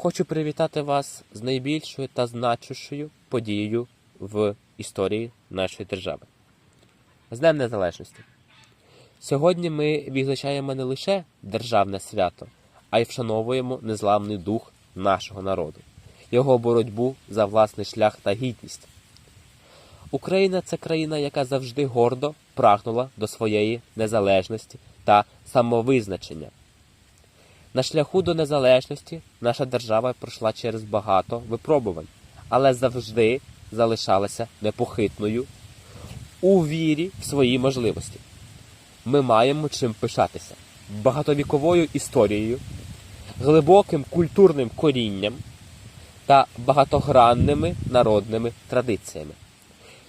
Хочу привітати вас з найбільшою та значущою подією в історії нашої держави. З Днем Незалежності. Сьогодні ми відзначаємо не лише державне свято, а й вшановуємо незламний дух нашого народу, його боротьбу за власний шлях та гідність. Україна це країна, яка завжди гордо прагнула до своєї незалежності та самовизначення. На шляху до незалежності наша держава пройшла через багато випробувань, але завжди залишалася непохитною у вірі в свої можливості. Ми маємо чим пишатися багатовіковою історією, глибоким культурним корінням та багатогранними народними традиціями.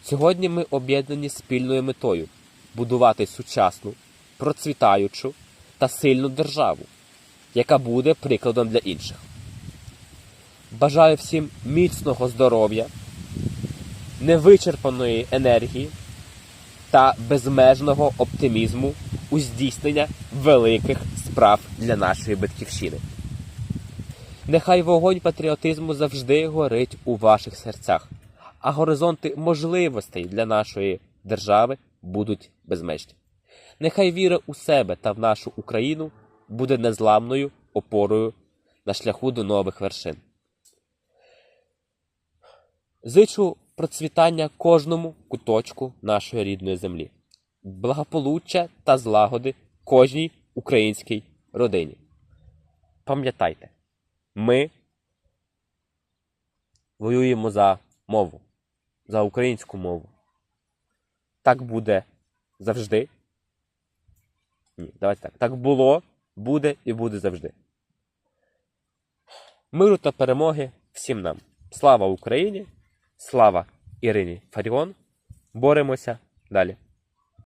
Сьогодні ми об'єднані спільною метою будувати сучасну, процвітаючу та сильну державу, яка буде прикладом для інших. Бажаю всім міцного здоров'я, невичерпаної енергії та безмежного оптимізму у здійснення великих справ для нашої батьківщини. Нехай вогонь патріотизму завжди горить у ваших серцях, а горизонти можливостей для нашої держави будуть безмежні. Нехай віра у себе та в нашу Україну буде незламною опорою на шляху до нових вершин. Зичу процвітання кожному куточку нашої рідної землі, благополуччя та злагоди кожній українській родині. Пам'ятайте, ми воюємо за мову, за українську мову. Так буде завжди. Ні, давайте так. Так було, буде і буде завжди. Миру та перемоги всім нам. Слава Україні! Слава Ірині Фаріон! Боремося далі!